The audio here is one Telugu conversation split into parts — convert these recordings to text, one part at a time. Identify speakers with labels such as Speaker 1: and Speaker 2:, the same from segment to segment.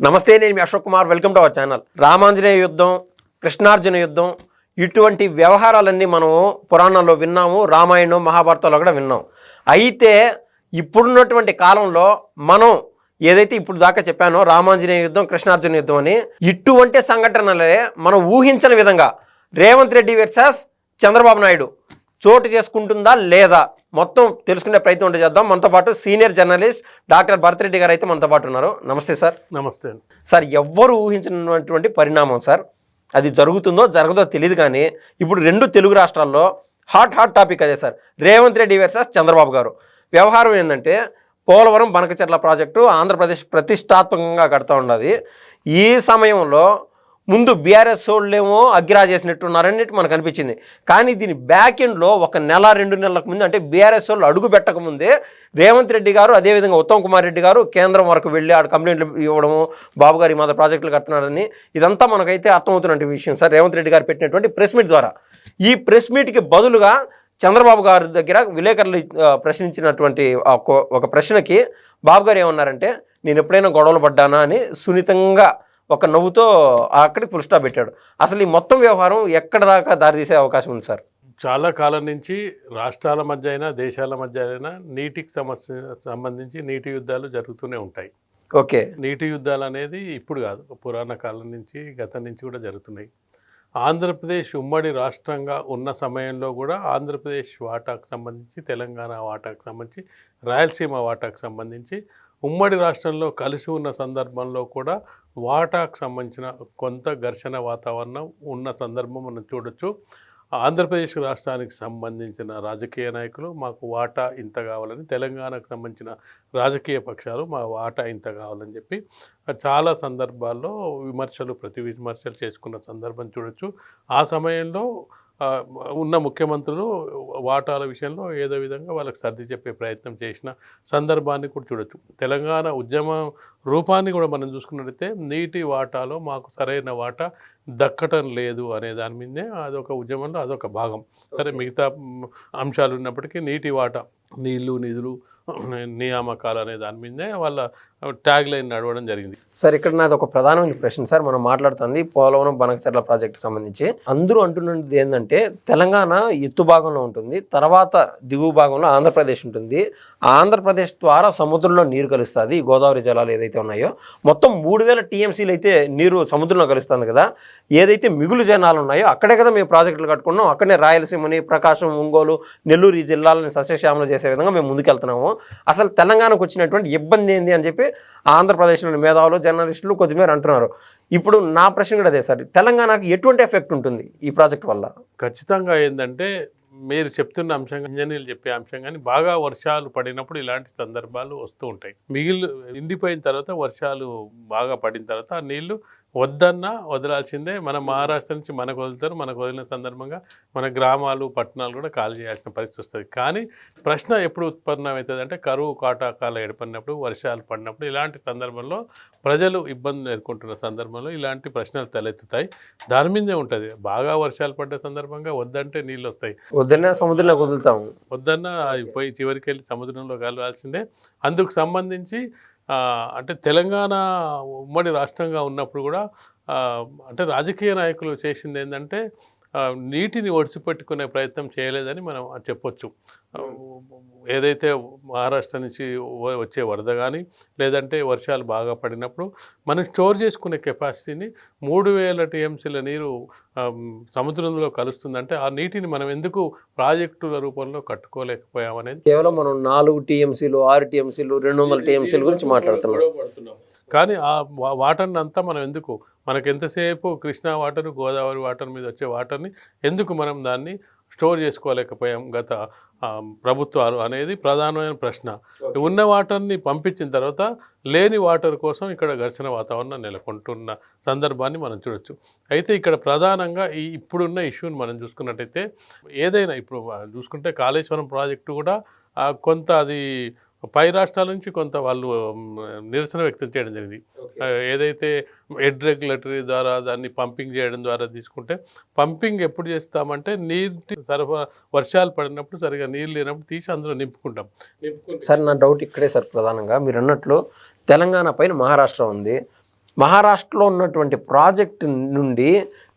Speaker 1: నమస్తే నేను మీ Ashok Kumar. Welcome to our channel Ramanjaneya Yuddham Krishnarjuna Yuddham ఇటువంటి వ్యవహారాలన్నీ మనం పురాణంలో విన్నాము రామాయణం మహాభారతంలో కూడా విన్నాం. అయితే ఇప్పుడున్నటువంటి కాలంలో మనం ఏదైతే ఇప్పుడు దాకా చెప్పానో రామాంజనేయ యుద్ధం కృష్ణార్జున యుద్ధం అని ఇటువంటి సంఘటనలే మనం ఊహించని విధంగా రేవంత్ రెడ్డి వర్సెస్ చంద్రబాబు నాయుడు చోటు చేసుకుంటుందా లేదా? మొత్తం తెలుసుకునే ప్రయత్నం ఉంటే చేద్దాం. మనతో పాటు సీనియర్ జర్నలిస్ట్ డాక్టర్ భరతరెడ్డి గారు అయితే మనతో పాటు ఉన్నారు. నమస్తే సార్.
Speaker 2: నమస్తే
Speaker 1: సార్ ఎవ్వరు ఊహించినటువంటి పరిణామం సార్? అది జరుగుతుందో జరగదో తెలియదు కానీ ఇప్పుడు రెండు తెలుగు రాష్ట్రాల్లో హాట్ హాట్ టాపిక్ అదే సార్. రేవంత్ రెడ్డి వర్సెస్ చంద్రబాబు గారు. వ్యవహారం ఏంటంటే పోలవరం బనకచెర్ల ప్రాజెక్టు ఆంధ్రప్రదేశ్ ప్రతిష్టాత్మకంగా కడతా ఉన్నది ఈ సమయంలో ముందు బీఆర్ఎస్ వాళ్ళేమో అగ్గిరా చేసినట్టున్నారన్నట్టు మనకు అనిపించింది. కానీ దీని బ్యాక్ ఎండ్లో ఒక నెల రెండు నెలలకు ముందు అంటే బీఆర్ఎస్ వాళ్ళు అడుగు పెట్టకముందే రేవంత్ రెడ్డి గారు అదేవిధంగా ఉత్తమ్ కుమార్ రెడ్డి గారు కేంద్రం వరకు వెళ్ళి ఆడ కంప్లైంట్లు ఇవ్వడము బాబు గారు ఈ మాత్రం ప్రాజెక్టులు కడుతున్నారని ఇదంతా మనకైతే అర్థమవుతున్నటువంటి విషయం సార్. రేవంత్ రెడ్డి గారు పెట్టినటువంటి ప్రెస్ మీట్ ద్వారా. ఈ ప్రెస్ మీట్కి బదులుగా చంద్రబాబు గారి దగ్గర విలేకరులు ప్రశ్నించినటువంటి ఒక- ఒక ప్రశ్నకి బాబు గారు ఏమన్నారంటే నేను ఎప్పుడైనా గొడవలు పడ్డానా అని సున్నితంగా ఒక నవ్వుతో అక్కడికి ఫుల్ స్టాప్ పెట్టాడు. అసలు ఈ మొత్తం వ్యవహారం ఎక్కడ దాకా దారితీసే అవకాశం ఉంది సార్?
Speaker 2: చాలా కాలం నుంచి రాష్ట్రాల మధ్య అయినా దేశాల మధ్య అయినా నీటికి సమస్య సంబంధించి నీటి యుద్ధాలు జరుగుతూనే ఉంటాయి.
Speaker 1: ఓకే.
Speaker 2: నీటి యుద్ధాలు అనేది ఇప్పుడు కాదు పురాణ కాలం నుంచి గతం నుంచి కూడా జరుగుతున్నాయి. ఆంధ్రప్రదేశ్ ఉమ్మడి రాష్ట్రంగా ఉన్న సమయంలో కూడా ఆంధ్రప్రదేశ్ వాటాకు సంబంధించి తెలంగాణ వాటాకు సంబంధించి రాయలసీమ వాటాకు సంబంధించి ఉమ్మడి రాష్ట్రంలో కలిసి ఉన్న సందర్భంలో కూడా వాటాకు సంబంధించిన కొంత ఘర్షణ వాతావరణం ఉన్న సందర్భం మనం చూడొచ్చు. ఆంధ్రప్రదేశ్ రాష్ట్రానికి సంబంధించిన రాజకీయ నాయకులు మాకు వాటా ఇంత కావాలని తెలంగాణకు సంబంధించిన రాజకీయ పక్షాలు మా వాటా ఇంత కావాలని చెప్పి చాలా సందర్భాల్లో విమర్శలు ప్రతి విమర్శలు చేసుకున్న సందర్భం చూడొచ్చు. ఆ సమయంలో ఉన్న ముఖ్యమంత్రులు వాటాల విషయంలో ఏదో విధంగా వాళ్ళకి సర్ది చెప్పే ప్రయత్నం చేసిన సందర్భాన్ని కూడా చూడొచ్చు. తెలంగాణ ఉద్యమ రూపాన్ని కూడా మనం చూసుకున్నట్టయితే నీటి వాటాలో మాకు సరైన వాటా దక్కటం లేదు అనే దాని మీదే అదొక ఉద్యమంలో అదొక భాగం. సరే మిగతా అంశాలు ఉన్నప్పటికీ నీటి వాటా నీళ్ళు నిధులు నియామకాలు అనే దాని మీదే వాళ్ళ ట్యాగ్ లైన్ నడవడం జరిగింది.
Speaker 1: సార్ ఇక్కడ నాది ఒక ప్రధానమైన ప్రశ్న సార్ మనం మాట్లాడుతుంది పోలవరం బనకచర్ల ప్రాజెక్టు సంబంధించి. అందరూ అంటున్నది ఏంటంటే తెలంగాణ ఎత్తు భాగంలో ఉంటుంది తర్వాత దిగువ భాగంలో ఆంధ్రప్రదేశ్ ఉంటుంది. ఆంధ్రప్రదేశ్ ద్వారా సముద్రంలో నీరు కలుస్తుంది గోదావరి జలాలు ఏదైతే ఉన్నాయో. మొత్తం మూడు వేల టీఎంసీలు అయితే నీరు సముద్రంలో కలుస్తుంది కదా. ఏదైతే మిగులు జనాలు ఉన్నాయో అక్కడే కదా మేము ప్రాజెక్టులు కట్టుకున్నాం. అక్కడనే రాయలసీమని ప్రకాశం ఒంగోలు నెల్లూరు ఈ జిల్లాలని సస్యశ్యామలు చేసే విధంగా మేము ముందుకెళ్తున్నాము. అసలు తెలంగాణకు వచ్చినటువంటి ఇబ్బంది ఏంది అని చెప్పి ఆంధ్రప్రదేశ్లోని మేధావులు జర్నలిస్టులు కొద్దిమేర అంటున్నారు. ఇప్పుడు నా ప్రశ్న కూడా అదే సార్. తెలంగాణకు ఎటువంటి ఎఫెక్ట్ ఉంటుంది ఈ ప్రాజెక్ట్ వల్ల?
Speaker 2: ఖచ్చితంగా ఏంటంటే మీరు చెప్తున్న అంశం ఇంజనీర్లు చెప్పే అంశం కానీ బాగా వర్షాలు పడినప్పుడు ఇలాంటి సందర్భాలు వస్తూ ఉంటాయి. మిగిలి ఎండిపోయిన తర్వాత వర్షాలు బాగా పడిన తర్వాత ఆ నీళ్ళు వద్దన్నా వదలాల్సిందే. మన మహారాష్ట్ర నుంచి మనకు వదులుతారు మనకు వదిలిన సందర్భంగా మన గ్రామాలు పట్టణాలు కూడా ఖాళీ చేయాల్సిన పరిస్థితి వస్తుంది. కానీ ప్రశ్న ఎప్పుడు ఉత్పన్నమవుతుంది అంటే కరువు కాటాకాలు ఏర్పడినప్పుడు వర్షాలు పడినప్పుడు ఇలాంటి సందర్భంలో ప్రజలు ఇబ్బందులు ఎదుర్కొంటున్న సందర్భంలో ఇలాంటి ప్రశ్నలు తలెత్తుతాయి. దాని మీదే ఉంటుంది. బాగా వర్షాలు పడ్డ సందర్భంగా వద్దంటే నీళ్ళు వస్తాయి.
Speaker 1: వద్దనే సముద్రంలోకి వదులుతాము.
Speaker 2: వద్దన్న పోయి చివరికి వెళ్ళి సముద్రంలో కలవాల్సిందే. అందుకు సంబంధించి అంటే తెలంగాణ ఉమ్మడి రాష్ట్రంగా ఉన్నప్పుడు కూడా అంటే రాజకీయ నాయకులు చేసింది ఏంటంటే నీటిని ఒడిసిపెట్టుకునే ప్రయత్నం చేయలేదని మనం చెప్పొచ్చు. ఏదైతే మహారాష్ట్ర నుంచి వచ్చే వరద కానీ లేదంటే వర్షాలు బాగా పడినప్పుడు మనం స్టోర్ చేసుకునే కెపాసిటీని మూడు వేల టీఎంసీల నీరు సముద్రంలో కలుస్తుందంటే ఆ నీటిని మనం ఎందుకు ప్రాజెక్టుల రూపంలో కట్టుకోలేకపోయామనేది
Speaker 1: కేవలం మనం నాలుగు టీఎంసీలు ఆరు టీఎంసీలు రెండు వందల టీఎంసీల గురించి మాట్లాడుతున్నాం.
Speaker 2: కానీ ఆ వాటర్ని అంతా మనం ఎందుకు? మనకు ఎంతసేపు కృష్ణా వాటర్ గోదావరి వాటర్ మీద వచ్చే వాటర్ని ఎందుకు మనం దాన్ని స్టోర్ చేసుకోలేకపోయాం గత ప్రభుత్వాలు అనేది ప్రధానమైన ప్రశ్న. ఉన్న వాటర్ని పంపించిన తర్వాత లేని వాటర్ కోసం ఇక్కడ ఘర్షణ వాతావరణం నెలకొంటున్న సందర్భాన్ని మనం చూడొచ్చు. అయితే ఇక్కడ ప్రధానంగా ఈ ఇప్పుడున్న ఇష్యూని మనం చూసుకున్నట్టయితే ఏదైనా ఇప్పుడు చూసుకుంటే కాళేశ్వరం ప్రాజెక్టు కూడా కొంత అది పై రాష్ట్రాల నుంచి కొంత వాళ్ళు నిరసన వ్యక్తం చేయడం జరిగింది. ఏదైతే హెడ్ రెగ్యులేటరీ ద్వారా దాన్ని పంపింగ్ చేయడం ద్వారా తీసుకుంటే పంపింగ్ ఎప్పుడు చేస్తామంటే నీటి సరఫరా వర్షాలు పడినప్పుడు సరిగా నీళ్ళు లేనప్పుడు తీసి అందులో నింపుకుంటాం. నింపుకుంటే.
Speaker 1: సార్ నా డౌట్ ఇక్కడే సార్ ప్రధానంగా. మీరు అన్నట్లు తెలంగాణ పైన మహారాష్ట్ర ఉంది. మహారాష్ట్రలో ఉన్నటువంటి ప్రాజెక్ట్ నుండి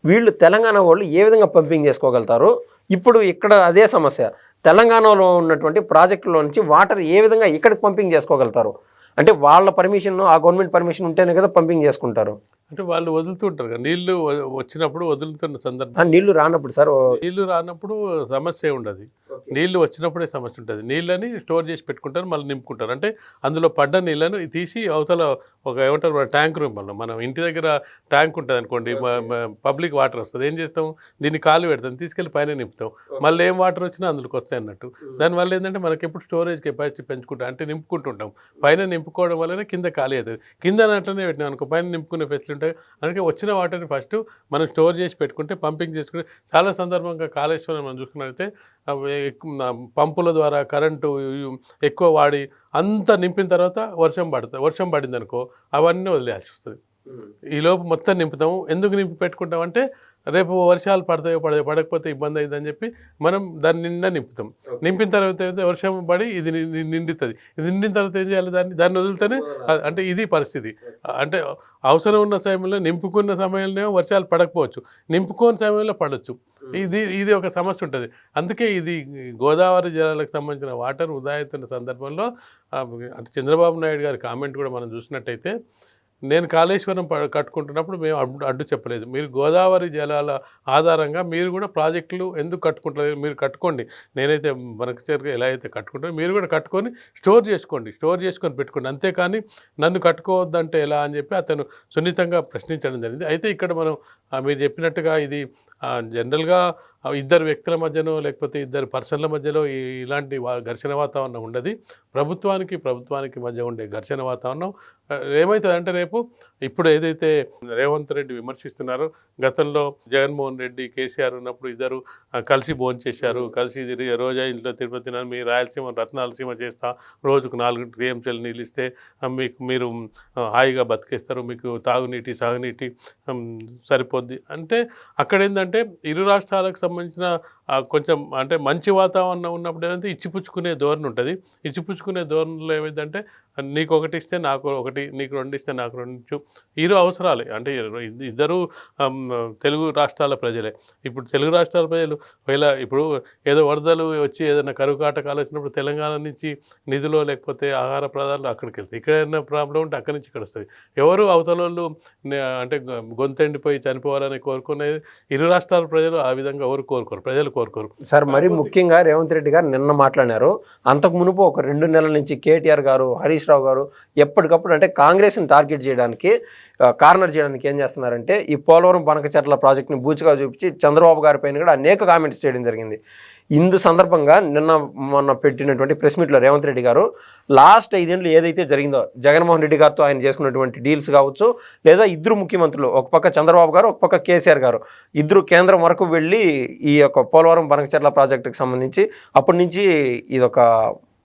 Speaker 1: వీళ్ళు తెలంగాణ వాళ్ళు ఏ విధంగా పంపింగ్ చేసుకోగలుగుతారు? ఇప్పుడు ఇక్కడ అదే సమస్య. తెలంగాణలో ఉన్నటువంటి ప్రాజెక్టులో నుంచి వాటర్ ఏ విధంగా ఇక్కడికి పంపింగ్ చేసుకోగలుగుతారు? అంటే వాళ్ళ పర్మిషన్ ఆ గవర్నమెంట్ పర్మిషన్ ఉంటేనే కదా పంపింగ్ చేసుకుంటారు.
Speaker 2: అంటే వాళ్ళు వదులుతుంటారు కదా నీళ్ళు వచ్చినప్పుడు వదులుతున్న సందర్భం.
Speaker 1: నీళ్ళు రానప్పుడు సార్
Speaker 2: నీళ్ళు రానప్పుడు సమస్య ఉండదు. నీళ్ళు వచ్చినప్పుడే సమస్య ఉంటుంది. నీళ్ళని స్టోర్ చేసి పెట్టుకుంటారు మళ్ళీ నింపుకుంటారు. అంటే అందులో పడ్డ నీళ్ళను తీసి అవతల ఒక ఏమంటారు మన ట్యాంక్ రూపంలో మనం ఇంటి దగ్గర ట్యాంక్ ఉంటుంది అనుకోండి పబ్లిక్ వాటర్ వస్తుంది. ఏం చేస్తాం? దీన్ని కాలు పెడతాం తీసుకెళ్ళి పైన నింపుతాం. మళ్ళీ ఏం వాటర్ వచ్చినా అందులోకి వస్తాయి అన్నట్టు. దానివల్ల ఏంటంటే మనకి ఎప్పుడు స్టోరేజ్ కెపాసిటీ పెంచుకుంటాం అంటే నింపుకుంటుంటాం. పైన నింపుకోవడం వల్లనే కింద ఖాళీ అవుతుంది. కింద అట్లనే పెట్టినాం అనుకో పైన నింపుకునే ఫెసిలిటీ ఉంటాయి. అందుకే వచ్చిన వాటర్ని ఫస్ట్ మనం స్టోర్ చేసి పెట్టుకుంటే పంపింగ్ చేసుకుంటే చాలా సందర్భంగా కాళేశ్వరం మనం చూసుకున్నట్లయితే పంపుల ద్వారా కరెంటు ఎక్కువ వాడి అంతా నింపిన తర్వాత వర్షం పడుతుంది వర్షం పడింది అనుకో అవన్నీ వదిలేయాల్సి వస్తుంది. ఈ లోపు మొత్తం నింపుతాము. ఎందుకు నింపి పెట్టుకుంటాం అంటే రేపు వర్షాలు పడతాయో పడతాయో పడకపోతే ఇబ్బంది అయిందని చెప్పి మనం దాన్ని నిండా నింపుతాం. నింపిన తర్వాత అయితే వర్షం పడి ఇది నిండుతుంది. ఇది నిండిన తర్వాత ఏం చేయాలి? దాన్ని దాన్ని వదిలితేనే అంటే ఇది పరిస్థితి. అంటే అవసరం ఉన్న సమయంలో నింపుకున్న సమయంలో వర్షాలు పడకపోవచ్చు. నింపుకోని సమయంలో పడవచ్చు ఇది ఇది ఒక సమస్య ఉంటుంది. అందుకే ఇది గోదావరి జలాలకు సంబంధించిన వాటర్ అవుతున్న సందర్భంలో అంటే చంద్రబాబు నాయుడు గారి కామెంట్ కూడా మనం చూసినట్టయితే నేను కాళేశ్వరం ప- కట్టుకుంటున్నప్పుడు మేము అడ్డు అడ్డు చెప్పలేదు. మీరు గోదావరి జలాల ఆధారంగా మీరు కూడా ప్రాజెక్టులు ఎందుకు కట్టుకుంటారు మీరు కట్టుకోండి. నేనైతే మనకు చేరుగా ఎలా అయితే కట్టుకుంటారో మీరు కూడా కట్టుకొని స్టోర్ చేసుకోండి. స్టోర్ చేసుకొని పెట్టుకోండి. అంతేకాని నన్ను కట్టుకోవద్దంటే ఎలా అని చెప్పి అతను సున్నితంగా ప్రశ్నించడం జరిగింది. అయితే ఇక్కడ మనం మీరు చెప్పినట్టుగా ఇది జనరల్గా ఇద్దరు వ్యక్తుల మధ్యనో లేకపోతే ఇద్దరు పర్సన్ల మధ్యలో ఇలాంటి వా- ఘర్షణ వాతావరణం ఉండదు. ప్రభుత్వానికి ప్రభుత్వానికి మధ్య ఉండే ఘర్షణ వాతావరణం ఏమవుతుందంటే రేపు ఇప్పుడు ఏదైతే రేవంత్ రెడ్డి విమర్శిస్తున్నారో గతంలో జగన్మోహన్ రెడ్డి కేసీఆర్ ఉన్నప్పుడు ఇద్దరు కలిసి భోజనం చేశారు కలిసి తిరిగి రోజా ఇంట్లో తిరుపతి మీ రాయలసీమ రత్నాలసీమ చేస్తా రోజుకు నాలుగు టీఎంసీలు నీళ్ళు ఇస్తే మీకు మీరు హాయిగా బతికేస్తారు మీకు తాగునీటి సాగునీటి సరిపోద్ది. అంటే అక్కడ ఏంటంటే ఇరు రాష్ట్రాలకు సంబంధించిన కొంచెం అంటే మంచి వాతావరణం ఉన్నప్పుడు ఏంటంటే ఇచ్చిపుచ్చుకునే ధోరణి ఉంటుంది. ఇచ్చిపుచ్చుకునే ధోరణిలో ఏమైందంటే నీకు ఒకటి ఇస్తే నాకు ఒకటి నీకు రెండు. ఇస్తే నాకు రెండు ఇరు అవసరాలే. అంటే ఇద్దరు తెలుగు రాష్ట్రాల ప్రజలే. ఇప్పుడు తెలుగు రాష్ట్రాల ప్రజలు ఒకవేళ ఇప్పుడు ఏదో వరదలు వచ్చి ఏదైనా కరువు కాటకాలు వచ్చినప్పుడు తెలంగాణ నుంచి నిధులు లేకపోతే ఆహార పదార్థాలు అక్కడికి వెళ్తాయి. ఇక్కడ ఏదైనా ప్రాబ్లం ఉంటే అక్కడి నుంచి ఇక్కడ వస్తుంది ఎవరు అవతల వాళ్ళు అంటే గొంతెండిపోయి చనిపోవాలని కోరుకునేది ఇరు రాష్ట్రాల ప్రజలు ఆ విధంగా ఎవరు కోరుకోరు. ప్రజలు కోరుకోరు.
Speaker 1: సార్ మరి ముఖ్యంగా రేవంత్ రెడ్డి గారు నిన్న మాట్లాడినారు. అంతకు మునుపు ఒక రెండు నెలల నుంచి కేటీఆర్ గారు హరీష్ రావు గారు ఎప్పటికప్పుడు అంటే కాంగ్రెస్ని టార్గెట్ చేయడానికి కార్నర్ చేయడానికి ఏం చేస్తున్నారంటే ఈ పోలవరం బనకచెట్ల ప్రాజెక్ట్ని బూచిగా చూపించి చంద్రబాబు గారి పైన కూడా అనేక కామెంట్స్ చేయడం జరిగింది. ఇందు సందర్భంగా నిన్న మొన్న పెట్టినటువంటి ప్రెస్ మీట్లో రేవంత్ రెడ్డి గారు లాస్ట్ ఐదేళ్ళు ఏదైతే జరిగిందో జగన్మోహన్ రెడ్డి గారితో ఆయన చేసుకున్నటువంటి డీల్స్ కావచ్చు లేదా ఇద్దరు ముఖ్యమంత్రులు ఒక పక్క చంద్రబాబు గారు ఒక పక్క కేసీఆర్ గారు ఇద్దరు కేంద్రం వరకు వెళ్ళి ఈ యొక్క పోలవరం బనకచెట్ల ప్రాజెక్టుకి సంబంధించి అప్పటి నుంచి ఇది ఒక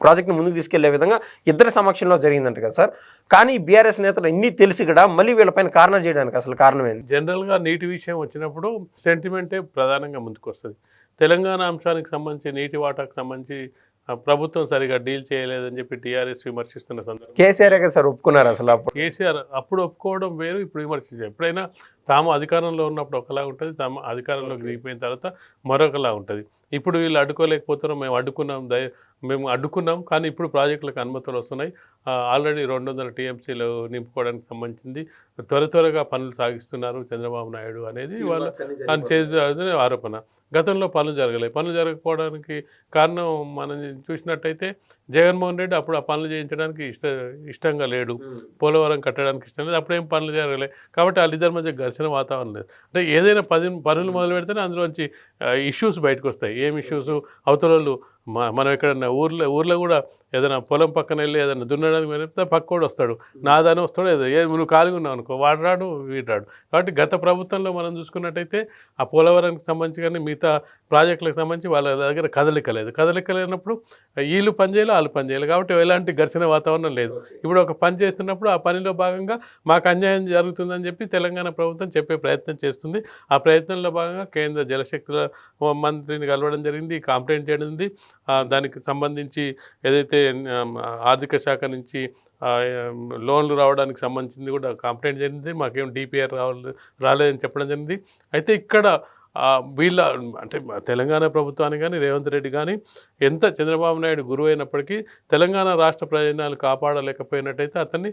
Speaker 1: ప్రాజెక్ట్ని ముందుకు తీసుకెళ్ళే విధంగా ఇద్దరి సమక్షంలో జరిగిందంట కదా సార్. కానీ బీఆర్ఎస్ నేతలు ఇన్ని తెలిసి కూడా మళ్ళీ వీళ్ళపైన కారణం చేయడానికి అసలు కారణం ఏంది?
Speaker 2: జనరల్గా నీటి విషయం వచ్చినప్పుడు సెంటిమెంటే ప్రధానంగా ముందుకు వస్తుంది తెలంగాణ అంశానికి సంబంధించి నీటి వాటాకు సంబంధించి ప్రభుత్వం సరిగా డీల్ చేయలేదని చెప్పి టీఆర్ఎస్ విమర్శిస్తున్న సందర్భం.
Speaker 1: కేసీఆర్ సార్ ఒప్పుకున్నారు అసలు అప్పుడు.
Speaker 2: కేసీఆర్ అప్పుడు ఒప్పుకోవడం వేరు ఇప్పుడు విమర్శించారు. ఎప్పుడైనా తాము అధికారంలో ఉన్నప్పుడు ఒకలా ఉంటుంది తాము అధికారంలోకి దిగిపోయిన తర్వాత మరొకలా ఉంటుంది. ఇప్పుడు వీళ్ళు అడ్డుకోలేకపోతున్నాం మేము అడ్డుకున్నాం దయ మేము అడ్డుకున్నాం కానీ ఇప్పుడు ప్రాజెక్టులకు అనుమతులు వస్తున్నాయి. ఆల్రెడీ రెండు వందల టీఎంసీలు నింపుకోవడానికి సంబంధించింది. త్వర త్వరగా పనులు సాగిస్తున్నారు చంద్రబాబు నాయుడు అనేది వాళ్ళ అని చేసే ఆరోపణ. గతంలో పనులు జరగలేదు. పనులు జరగకపోవడానికి కారణం మనం చూసినట్టయితే జగన్మోహన్ రెడ్డి అప్పుడు ఆ పనులు చేయించడానికి ఇష్ట ఇష్టంగా లేడు. పోలవరం కట్టడానికి ఇష్టం లేదు. అప్పుడేం పనులు జరగలేదు కాబట్టి వాళ్ళిద్దరి మధ్య ఘర్షణ వాతావరణం లేదు. అంటే ఏదైనా పది పనులు మొదలు పెడితేనే అందులోంచి ఇష్యూస్ బయటకు వస్తాయి ఏం ఇష్యూస్ అవతల మనం ఎక్కడన్నా ఊర్లో ఊర్లో కూడా ఏదైనా పొలం పక్కన వెళ్ళి ఏదైనా దున్నడానికి వెళ్తే పక్కోడు వస్తాడు. నాదని వస్తాడు ఏదో ఏ నువ్వు ఖాళీగా ఉన్నావు అనుకో వాడు రాడు వీడు రాడు. కాబట్టి గత ప్రభుత్వంలో మనం చూసుకున్నట్టయితే ఆ పోలవరానికి సంబంధించి కానీ మిగతా ప్రాజెక్టులకు సంబంధించి వాళ్ళ దగ్గర కదలిక లేదు. కదలిక లేనప్పుడు వీళ్ళు పనిచేయాలి వాళ్ళు పని చేయాలి. కాబట్టి ఎలాంటి ఘర్షణ వాతావరణం లేదు. ఇప్పుడు ఒక పని చేస్తున్నప్పుడు ఆ పనిలో భాగంగా మాకు అన్యాయం జరుగుతుందని చెప్పి తెలంగాణ ప్రభుత్వం చెప్పే ప్రయత్నం చేస్తుంది. ఆ ప్రయత్నంలో భాగంగా కేంద్ర జలశక్తుల మంత్రిని కలవడం జరిగింది కంప్లైంట్ చేయడం దానికి సంబంధించి ఏదైతే ఆర్థిక శాఖ నుంచి లోన్లు రావడానికి సంబంధించింది కూడా కంప్లైంట్ జరిగింది. మాకేం డిపిఆర్ రావాలి రాలేదని చెప్పడం జరిగింది. అయితే ఇక్కడ వీళ్ళ అంటే తెలంగాణ ప్రభుత్వాన్ని కానీ రేవంత్ రెడ్డి కానీ ఎంత చంద్రబాబు నాయుడు గురువు అయినప్పటికీ తెలంగాణ రాష్ట్ర ప్రయోజనాలు కాపాడలేకపోయినట్టయితే అతన్ని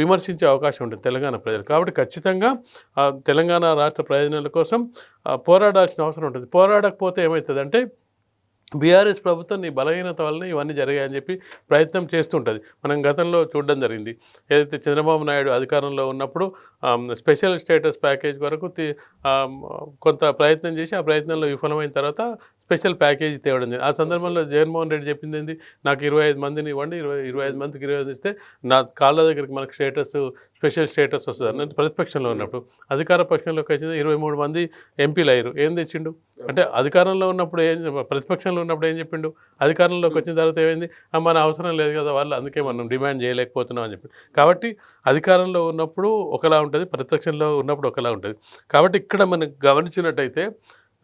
Speaker 2: విమర్శించే అవకాశం ఉంటుంది తెలంగాణ ప్రజలు. కాబట్టి ఖచ్చితంగా తెలంగాణ రాష్ట్ర ప్రయోజనాల కోసం పోరాడాల్సిన అవసరం ఉంటుంది. పోరాడకపోతే ఏమవుతుందంటే బీఆర్ఎస్ ప్రభుత్వం నీ బలహీనత వలన ఇవన్నీ జరిగాయని చెప్పి ప్రయత్నం చేస్తుంటుంది. మనం గతంలో చూడడం జరిగింది. ఏదైతే చంద్రబాబు నాయుడు అధికారంలో ఉన్నప్పుడు స్పెషల్ స్టేటస్ ప్యాకేజ్ వరకు కొంత ప్రయత్నం చేసి ఆ ప్రయత్నంలో విఫలమైన తర్వాత స్పెషల్ ప్యాకేజీ తేవడం జరిగింది. ఆ సందర్భంలో జగన్మోహన్ రెడ్డి చెప్పింది ఏంది? నాకు ఇరవై ఐదు మందిని ఇవ్వండి ఇరవై ఇరవై ఐదు మందికి ఇరవై ఐదు ఇస్తే నా కాళ్ళ దగ్గరికి మనకు స్టేటస్ స్పెషల్ స్టేటస్ వస్తుంది అన్నది ప్రతిపక్షంలో ఉన్నప్పుడు. అధికార పక్షంలోకి వచ్చింది ఇరవై మూడు మంది ఎంపీలు అయ్యారు. ఏం తెచ్చిండు? అంటే అధికారంలో ఉన్నప్పుడు ఏం ప్రతిపక్షంలో ఉన్నప్పుడు ఏం చెప్పిండు? అధికారంలోకి వచ్చిన తర్వాత ఏమైంది? "ఆ, మన అవసరం లేదు కదా వాళ్ళు అందుకే మనం డిమాండ్ చేయలేకపోతున్నాం అని చెప్పి. కాబట్టి అధికారంలో ఉన్నప్పుడు ఒకలా ఉంటుంది ప్రతిపక్షంలో ఉన్నప్పుడు ఒకలా ఉంటుంది. కాబట్టి ఇక్కడ మనం గమనించినట్టయితే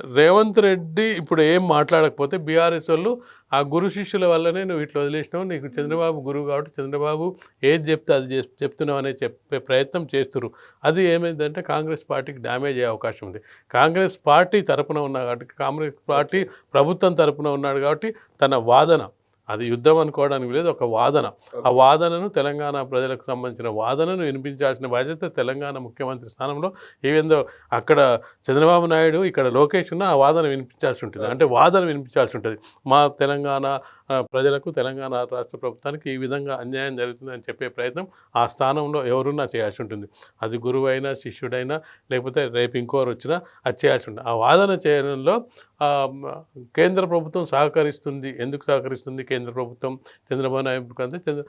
Speaker 2: రేవంత్ రెడ్డి ఇప్పుడు ఏం మాట్లాడకపోతే బీఆర్ఎస్ వాళ్ళు ఆ గురు శిష్యుల వల్లనే నువ్వు ఇట్లా వదిలేసినావు నీకు చంద్రబాబు గురువు కాబట్టి చంద్రబాబు ఏది చెప్తే అది చెప్తున్నావు అనే చెప్పే ప్రయత్నం చేస్తున్నారు అది ఏమైందంటే కాంగ్రెస్ పార్టీకి డ్యామేజ్ అయ్యే అవకాశం ఉంది. కాంగ్రెస్ పార్టీ తరపున ఉన్నా కాబట్టి కాంగ్రెస్ పార్టీ ప్రభుత్వం తరపున ఉన్నాడు కాబట్టి తన వాదన అది యుద్ధం అనుకోవడానికి లేదు ఒక వాదన. ఆ వాదనను తెలంగాణ ప్రజలకు సంబంధించిన వాదనను వినిపించాల్సిన బాధ్యత తెలంగాణ ముఖ్యమంత్రి స్థానంలో ఏవేందో అక్కడ చంద్రబాబు నాయుడు ఇక్కడ లోకేష్ ఉన్న ఆ వాదన వినిపించాల్సి ఉంటుంది. అంటే వాదన వినిపించాల్సి ఉంటుంది. మా తెలంగాణ ప్రజలకు తెలంగాణ రాష్ట్ర ప్రభుత్వానికి ఈ విధంగా అన్యాయం జరుగుతుందని చెప్పే ప్రయత్నం ఆ స్థానంలో ఎవరున్నా చేయాల్సి ఉంటుంది. అది గురువు అయినా శిష్యుడైనా లేకపోతే రేపు ఇంకోరు వచ్చినా అది చేయాల్సి ఉంటుంది. ఆ వాదన చేయడంలో కేంద్ర ప్రభుత్వం సహకరిస్తుంది. ఎందుకు సహకరిస్తుంది? కేంద్ర ప్రభుత్వం చంద్రబాబు నాయుడు అంటే చంద్ర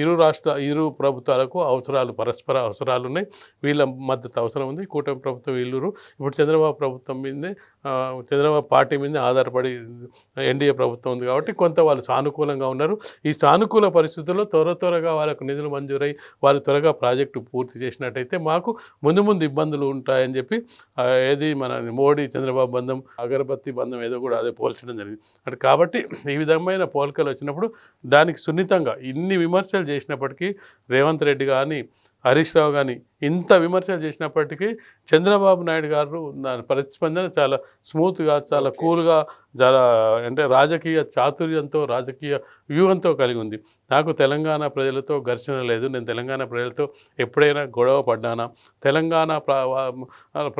Speaker 2: ఇరు రాష్ట్ర ఇరు ప్రభుత్వాలకు అవసరాలు పరస్పర అవసరాలు ఉన్నాయి. వీళ్ళ మద్దతు అవసరం ఉంది. కూటమి ప్రభుత్వం వీళ్ళురు ఇప్పుడు చంద్రబాబు ప్రభుత్వం మీదే చంద్రబాబు పార్టీ మీద ఆధారపడి ఎన్డీఏ ప్రభుత్వం ఉంది కాబట్టి కొంత వాళ్ళు సానుకూలంగా ఉన్నారు. ఈ సానుకూల పరిస్థితుల్లో త్వర త్వరగా వాళ్ళకు నిధులు మంజూరై వాళ్ళు త్వరగా ప్రాజెక్టు పూర్తి చేసినట్టయితే మాకు ముందు ముందు ఇబ్బందులు ఉంటాయని చెప్పి ఏది మన మోడీ చంద్రబాబు బంధం అగరబత్తి బంధం ఏదో కూడా అదే పోల్చడం జరిగింది. అంటే కాబట్టి ఈ విధమైన పోలికలు వచ్చినప్పుడు దానికి సున్నితంగా ఇన్ని విమర్శలు చేసినప్పటికీ రేవంత్ రెడ్డి కానీ హరీష్ రావు కానీ ఇంత విమర్శలు చేసినప్పటికీ చంద్రబాబు నాయుడు గారు దాని ప్రతిస్పందన చాలా స్మూత్గా చాలా కూల్గా చాలా అంటే రాజకీయ చాతుర్యంతో రాజకీయ వ్యూహంతో కలిగి ఉంది. నాకు తెలంగాణ ప్రజలతో ఘర్షణ లేదు. నేను తెలంగాణ ప్రజలతో ఎప్పుడైనా గొడవ పడ్డానా? తెలంగాణ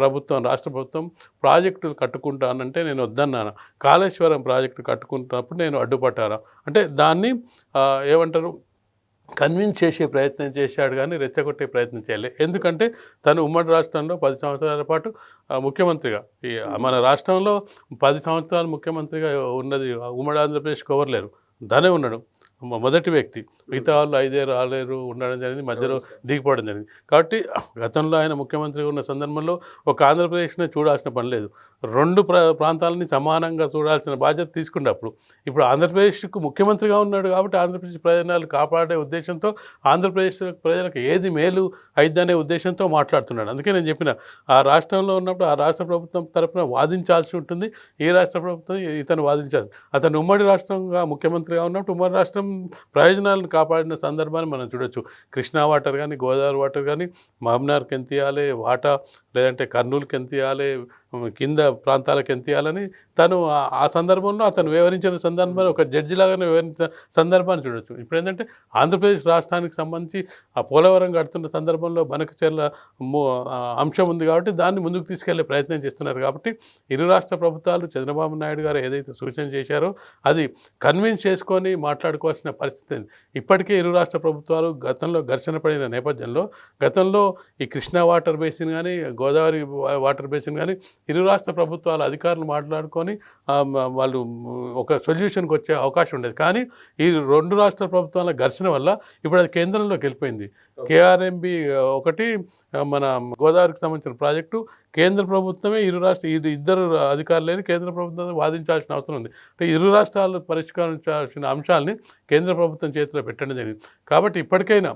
Speaker 2: ప్రభుత్వం రాష్ట్ర ప్రభుత్వం ప్రాజెక్టులు కట్టుకుంటానంటే నేను వద్దన్నాను? కాళేశ్వరం ప్రాజెక్టు కట్టుకుంటున్నప్పుడు నేను అడ్డుపట్టాను అంటే దాన్ని ఏమంటారు? కన్విన్స్ చేసే ప్రయత్నం చేశాడు కానీ రెచ్చగొట్టే ప్రయత్నం చేయలేదు ఎందుకంటే తను ఉమ్మడి రాష్ట్రంలో పది సంవత్సరాల పాటు ముఖ్యమంత్రిగా. ఈ మన రాష్ట్రంలో పది సంవత్సరాలు ముఖ్యమంత్రిగా ఉన్నది ఉమ్మడి ఆంధ్రప్రదేశ్కి ఎవరు లేరు తనే ఉన్నాడు. మొదటి వ్యక్తి. మిగతా వాళ్ళు ఐదే రాలేరు ఉండడం జరిగింది మధ్యలో దిగిపోవడం జరిగింది. కాబట్టి గతంలో ఆయన ముఖ్యమంత్రిగా ఉన్న సందర్భంలో ఒక ఆంధ్రప్రదేశ్నే చూడాల్సిన పని లేదు. రెండు ప్ర ప్రాంతాలని సమానంగా చూడాల్సిన బాధ్యత తీసుకున్నప్పుడు ఇప్పుడు ఆంధ్రప్రదేశ్కు ముఖ్యమంత్రిగా ఉన్నాడు కాబట్టి ఆంధ్రప్రదేశ్ ప్రయోజనాలు కాపాడే ఉద్దేశంతో ఆంధ్రప్రదేశ్ ప్రజలకు ఏది మేలు అయిద్దనే ఉద్దేశంతో మాట్లాడుతున్నాడు. అందుకే నేను చెప్పిన ఆ రాష్ట్రంలో ఉన్నప్పుడు ఆ రాష్ట్ర ప్రభుత్వం తరపున వాదించాల్సి ఉంటుంది ఈ రాష్ట్ర ప్రభుత్వం ఇతను వాదించాల్సి అతను ఉమ్మడి రాష్ట్రంగా ముఖ్యమంత్రిగా ఉన్నప్పుడు ఉమ్మడి రాష్ట్రం ప్రయోజనాలను కాపాడిన సందర్భాన్ని మనం చూడొచ్చు. కృష్ణా వాటర్ కానీ గోదావరి వాటర్ కానీ మహమ్నార్కి ఎంత ఇవ్వాలి వాటా లేదంటే కర్నూలుకి ఎంత ఇవ్వాలి కింద ప్రాంతాలకు ఎంత ఇవ్వాలని తను ఆ- సందర్భంలో అతను వివరించిన సందర్భాన్ని ఒక జడ్జి లాగానే వివరించిన సందర్భాన్ని చూడొచ్చు. ఇప్పుడు ఏంటంటే ఆంధ్రప్రదేశ్ రాష్ట్రానికి సంబంధించి ఆ పోలవరం కడుతున్న సందర్భంలో బనకచెర్ల అంశం ఉంది కాబట్టి దాన్ని ముందుకు తీసుకెళ్ళే ప్రయత్నం చేస్తున్నారు కాబట్టి ఇరు రాష్ట్ర ప్రభుత్వాలు చంద్రబాబు నాయుడు గారు ఏదైతే సూచన చేశారో అది కన్విన్స్ చేసుకొని మాట్లాడుకోవాల్సిన పరిస్థితి ఇప్పటికే ఇరు రాష్ట్ర ప్రభుత్వాలు గతంలో ఘర్షణ పడిన నేపథ్యంలో గతంలో ఈ కృష్ణా వాటర్ బేసిన్ కానీ గోదావరి వాటర్ బేసిన్ కానీ ఇరు రాష్ట్ర ప్రభుత్వాల అధికారులు మాట్లాడుకొని వాళ్ళు ఒక సొల్యూషన్కి వచ్చే అవకాశం ఉండేది. కానీ ఈ రెండు రాష్ట్ర ప్రభుత్వాల ఘర్షణ వల్ల ఇప్పుడు అది కేంద్రంలోకి వెళ్ళిపోయింది. కేఆర్ఎంబి ఒకటి మన గోదావరికి సంబంధించిన ప్రాజెక్టు. కేంద్ర ప్రభుత్వమే ఇరు రాష్ట్ర ఇరు ఇద్దరు అధికారులని కేంద్ర ప్రభుత్వం వాదించాల్సిన అవసరం ఉంది. అంటే ఇరు రాష్ట్రాలు పరిష్కరించాల్సిన అంశాలని కేంద్ర ప్రభుత్వం చేతిలో పెట్టడం జరిగింది కాబట్టి ఇప్పటికైనా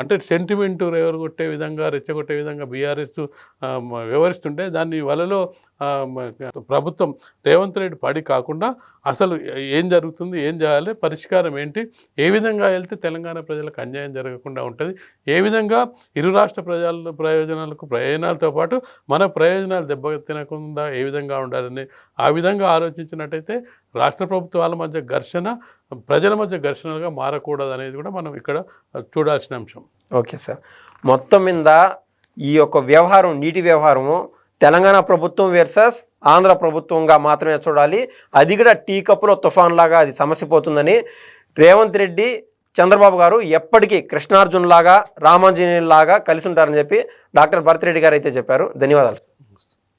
Speaker 2: అంటే సెంటిమెంట్ కొట్టే విధంగా రెచ్చగొట్టే విధంగా బీఆర్ఎస్ వ్యవహరిస్తుంటే దాన్ని వలలో ప్రభుత్వం రేవంత్ రెడ్డి పడి కాకుండా అసలు ఏం జరుగుతుంది ఏం చేయాలి పరిష్కారం ఏంటి ఏ విధంగా వెళ్తే తెలంగాణ ప్రజలకు అన్యాయం జరగకుండా ఉంటుంది ఏ విధంగా ఇరు రాష్ట్ర ప్రజల ప్రయోజనాలకు ప్రయోజనాలతో పాటు మన ప్రయోజనాలు దెబ్బ తినకుండా ఏ విధంగా ఉండాలని ఆ విధంగా ఆలోచించినట్టయితే రాష్ట్ర ప్రభుత్వాల మధ్య ఘర్షణ ప్రజల మధ్య ఘర్షణలుగా మారకూడదు అనేది కూడా మనం ఇక్కడ చూడాల్సిన అంశం.
Speaker 1: Okay sir. మొత్తం మీద ఈ యొక్క వ్యవహారం నీటి వ్యవహారము తెలంగాణ ప్రభుత్వం వెర్సెస్ ఆంధ్ర ప్రభుత్వంగా మాత్రమే చూడాలి. అది కూడా టీ కప్పులో తుఫాన్ లాగా అది సమస్య పోతుందని రేవంత్ రెడ్డి చంద్రబాబు గారు ఎప్పటికీ కృష్ణార్జున్ లాగా రామాంజనేయులు లాగా కలిసి ఉంటారని చెప్పి డాక్టర్ భరత్ రెడ్డి గారు అయితే చెప్పారు. ధన్యవాదాలు సార్.